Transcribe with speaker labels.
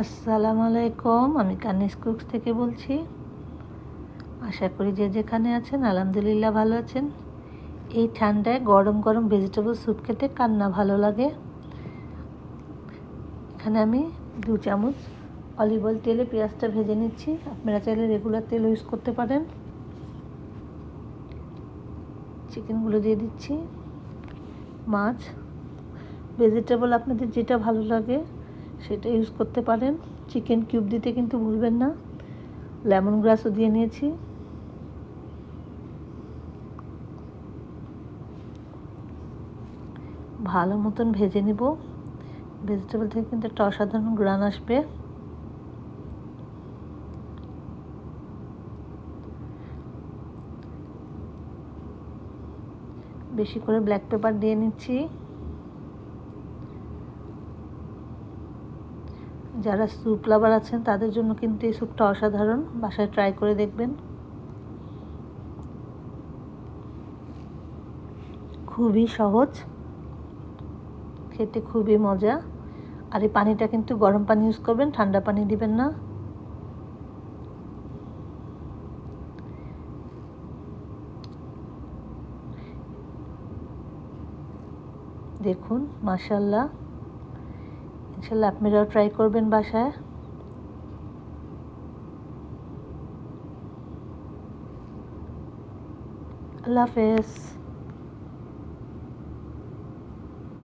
Speaker 1: আসসালামু আলাইকুম, আমি কানিস কুকস থেকে বলছি। আশা করি যে যেখানে আছেন, আলহামদুলিল্লাহ ভালো আছেন। এই ঠান্ডায় গরম গরম ভেজিটেবল স্যুপ খেতে কান্না ভালো লাগে। এখানে আমি দু চামচ অলিভ অয়েল তেলে পেঁয়াজটা ভেজে নিচ্ছি। আপনারা চাইলে রেগুলার তেল ইউজ করতে পারেন। চিকেনগুলো দিয়ে দিচ্ছি। মাছ ভেজিটেবল আপনাদের যেটা ভালো লাগে। সেটা ইউজ করতে পারেন। চিকেন কিউব দিতে কিন্তু ভুলবেন না। লেমন গ্রাসও দিয়ে নিয়েছি। ভালো মতন ভেজে নিব। ভেজিটেবল থেকে কিন্তু একটা অসাধারণ গ্রান আসবে। বেশি করে ব্ল্যাক পেপার দিয়ে নিচ্ছি। যারা স্যুপ লাভার আছেন, তাদের জন্য কিন্তু এই স্যুপটা অসাধারণ। বাসায় ট্রাই করে দেখবেন। খুবই সহজ। খেতে খুবই মজা। আর এই পানিটা কিন্তু গরম পানি ইউজ করবেন, ঠান্ডা পানি দিবেন না। দেখুন মাশাল্লাহ ইনশাল্লাহ আপনারাও ট্রাই করবেন বাসায়। আল্লাহ হাফেজ।